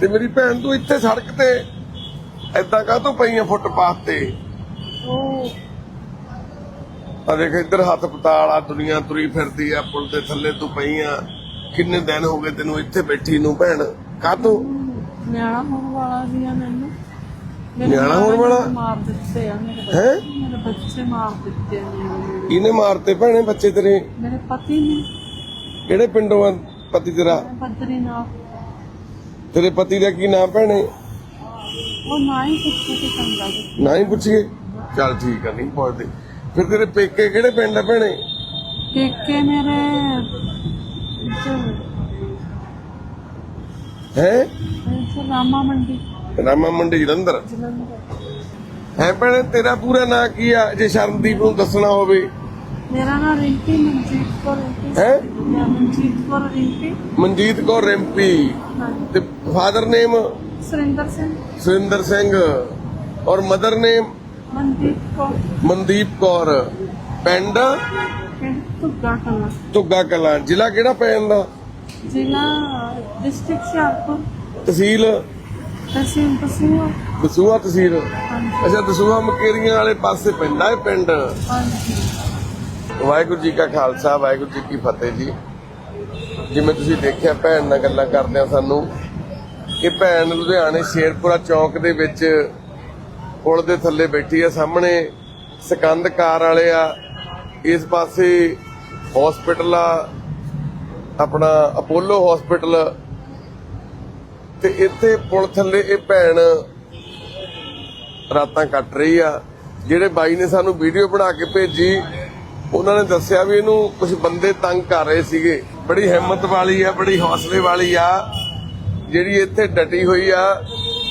ਤੇ ਮੇਰੀ ਭੈਣ ਤੂੰ ਇੱਥੇ ਸੜਕ ਤੇ ਐਦਾਂ ਕਾਹਤੋਂ ਪਈਆਂ ਫੁੱਟਪਾਥ ਤੇ? ਆ ਦੇਖ ਇੱਧਰ ਹੱਥ ਪਤਾਲ ਆ ਦੁਨੀਆ ਤੁਰੀ ਫਿਰਦੀ ਆ ਪੁਲ ਦੇ ਥੱਲੇ ਤੂੰ ਪਈਆਂ ਕਿੰਨੇ ਦਿਨ ਹੋ ਗਏ ਤੈਨੂੰ ਇੱਥੇ ਬੈਠੀ ਨੂੰ ਭੈਣ? ਕਾਹਤੋਂ ਨਿਆਣਾ ਹੋਣ ਵਾਲਾ ਸੀ ਆ ਮੈਨੂੰ। ਨਿਆਣਾ ਹੋਣ ਵਾਲਾ? ਮਾਰ ਦਿੱਤੇ ਆ ਮੇਰੇ ਬੱਚੇ ਹੈ? ਮੇਰੇ ਬੱਚੇ ਮਾਰ ਦਿੱਤੇ ਆ ਇਹਨੇ ਮਾਰਤੇ ਭੈਣੇ ਬੱਚੇ ਤੇਰੇ? ਮੇਰੇ ਪਤੀ ਨੇ। ਕਿਹੜੇ ਪਿੰਡੋਂ ਆ ਪਤੀ ਤੇਰਾ? ਬਦਰੀਨਾਥ ਤੇਰੇ ਪਤੀ ਦਾ ਕੀ ਨਾਮ ਭੈਣੇ? ਉਹ ਨਾ ਹੀ ਪੁੱਛੇ ਤੇ ਚੰਗਾ। ਨਾ ਹੀ ਪੁੱਛੀਏ? ਚੱਲ ਠੀਕ ਆ ਨਹੀਂ ਪੁੱਛਦੇ। ਫਿਰ ਤੇਰੇ ਪੇਕੇ ਕਿਹੜੇ ਪਿੰਡ ਆ ਭੈਣੇ? ਪੇਕੇ ਮੇਰੇ ਹੈ? ਇੱਥੇ ਰਾਮਾ ਮੰਡੀ। ਰਾਮਾ ਮੰਡੀ ਜਲੰਧਰ? ਜਲੰਧਰ। ਹੈ ਭੈਣੇ ਤੇਰਾ ਪੂਰਾ ਨਾਂ ਕੀ ਆ? ਜੇ ਸ਼ਰਨਦੀਪ ਨੂੰ ਦੱਸਣਾ ਹੋਵੇ। ਮੇਰਾ ਨਾਮ ਰਿੰਪੀ ਮਨਜੀਤ ਕੌਰ ਰਿੰਪੀ। ਹੈ? ਮੈਂ ਮਨਜੀਤ ਕੌਰ ਰਿੰਪੀ। ਮਨਜੀਤ ਕੌਰ ਰਿੰਪੀ। ਹਾਂਜੀ। ਤੇ ਫਾਦਰ ਨੇਮ ਸੁਰਿੰਦਰ ਸਿੰਘ ਸੁਰਿੰਦਰ ਸਿੰਘ ਔਰ ਮਦਰ ਨੇਮ ਮਨਦੀਪ ਕੌਰ ਮਨਦੀਪ ਕੌਰ ਪਿੰਡ ਪਿੰਡ ਧੁੱਗਾ ਕਲਾਂ ਤੁੱਗਾ ਕਲਾਂ ਜ਼ਿਲ੍ਹਾ ਕਿਹੜਾ ਪੈ ਜਾਂਦਾ ਜ਼ਿਲ੍ਹਾ ਡਿਸਟ੍ਰਿਕਟ ਹੁਸ਼ਿਆਰਪੁਰ ਤਹਿਸੀਲ ਤਹਿਸੀਲ ਦਸੂਆ ਦਸੂਹਾ ਤਹਿਸੀਲ ਅੱਛਾ ਦਸੂਹਾ ਮਕੇਰੀਆਂ ਵਾਲੇ ਪਾਸੇ ਪੈਂਦਾ ਇਹ ਪਿੰਡ ਹਾਂਜੀ ਵਾਹਿਗੁਰੂ ਜੀ ਕਾ ਖਾਲਸਾ ਵਾਹਿਗੁਰੂ ਜੀ ਕੀ ਫਤਿਹ ਜੀ ਜਿਵੇਂ ਤੁਸੀਂ ਦੇਖਿਆ ਭੈਣ ਨਾਲ ਗੱਲਾਂ ਕਰਦੇ ਆ ਸਾਨੂੰ ਇਹ ਭੈਣ ਲੁਧਿਆਣੇ ਸ਼ੇਰਪੁਰਾ ਚੌਂਕ ਦੇ ਵਿੱਚ ਪੁਲ ਦੇ ਥੱਲੇ ਬੈਠੀ ਆ, ਸਾਹਮਣੇ ਸਕੰਦ ਕਾਰ ਵਾਲੇ ਆ। ਇਸ ਪਾਸੇ ਹਸਪੀਟਲ ਆ, ਆਪਣਾ ਅਪੋਲੋ ਹਸਪੀਟਲ ਤੇ ਇੱਥੇ ਪੁਲ ਥੱਲੇ ਇਹ ਭੈਣ ਰਾਤਾਂ ਕੱਟ ਰਹੀ ਆ। ਜਿਹੜੇ ਬਾਈ ਨੇ ਸਾਨੂੰ ਵੀਡੀਓ ਬਣਾ ਕੇ ਭੇਜੀ, ਉਹਨਾਂ ਨੇ ਦੱਸਿਆ ਵੀ ਇਹਨੂੰ ਕੁਝ ਬੰਦੇ ਤੰਗ ਕਰ ਰਹੇ ਸੀਗੇ। ਬੜੀ ਹਿੰਮਤ ਵਾਲੀ ਆ, ਬੜੀ ਹੌਸਲੇ ਵਾਲੀ ਆ। ਜਿਹੜੀ ਇੱਥੇ ਡਟੀ ਹੋਈ ਆ,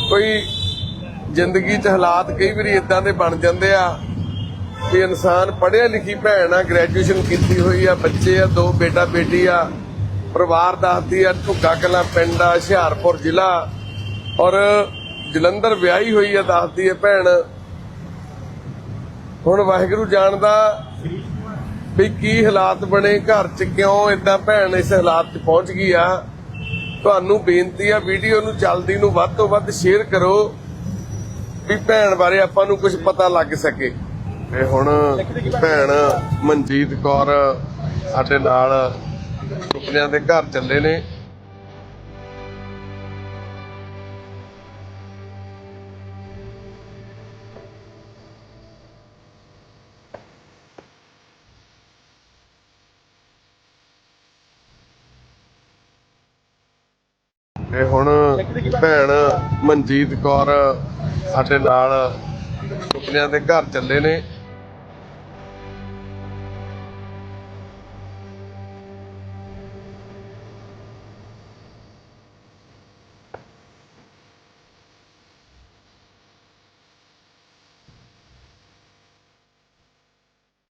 ਕੋਈ ਜ਼ਿੰਦਗੀ 'ਚ ਹਾਲਾਤ ਕਈ ਵਾਰੀ ਇਦਾਂ ਦੇ ਬਣ ਜਾਂਦੇ ਆ ਵੀ ਇਨਸਾਨ ਪੜ੍ਹਿਆ ਲਿਖੀ ਭੈਣ ਆ ਗ੍ਰੈਜੂਏਸ਼ਨ ਕੀਤੀ ਹੋਈ ਆ, ਬੱਚੇ ਆ, ਦੋ ਬੇਟਾ ਬੇਟੀ ਆ, ਪਰਿਵਾਰ ਦੱਸਦੀ ਆ ਢੁੱਗਾ ਕਲਾਂ ਪਿੰਡ ਆ, ਹੁਸ਼ਿਆਰਪੁਰ ਜ਼ਿਲ੍ਹਾ, ਔਰ ਜਲੰਧਰ ਵਿਆਹੀ ਹੋਈ ਆ, ਦੱਸਦੀ ਆ ਭੈਣ। ਹੁਣ ਵਾਹਿਗੁਰੂ ਜਾਣਦਾ ਵੀ ਕੀ ਹਾਲਾਤ ਬਣੇ, ਘਰ 'ਚ ਕਿਉਂ ਇਦਾਂ ਭੈਣ ਇਸ ਹਾਲਾਤ 'ਚ ਪਹੁੰਚ ਗਈ ਆ। ਤੁਹਾਨੂੰ ਬੇਨਤੀ ਆ, ਵੀਡੀਓ ਨੂੰ ਜਲਦੀ ਨੂੰ ਵੱਧ ਤੋਂ ਵੱਧ ਸ਼ੇਅਰ ਕਰੋ ਵੀ ਭੈਣ ਬਾਰੇ ਆਪਾਂ ਨੂੰ ਕੁਝ ਪਤਾ ਲੱਗ ਸਕੇ। ਤੇ ਹੁਣ ਭੈਣ ਮਨਜੀਤ ਕੌਰ ਸਾਡੇ ਨਾਲ ਸੁਪਨਿਆਂ ਦੇ ਘਰ ਚੱਲੇ ਨੇ। ਤੇ ਹੁਣ ਭੈਣ ਮਨਜੀਤ ਕੌਰ ਸਾਡੇ ਨਾਲ ਸੁਪਨਿਆਂ ਦੇ ਘਰ ਚੱਲੇ ਨੇ।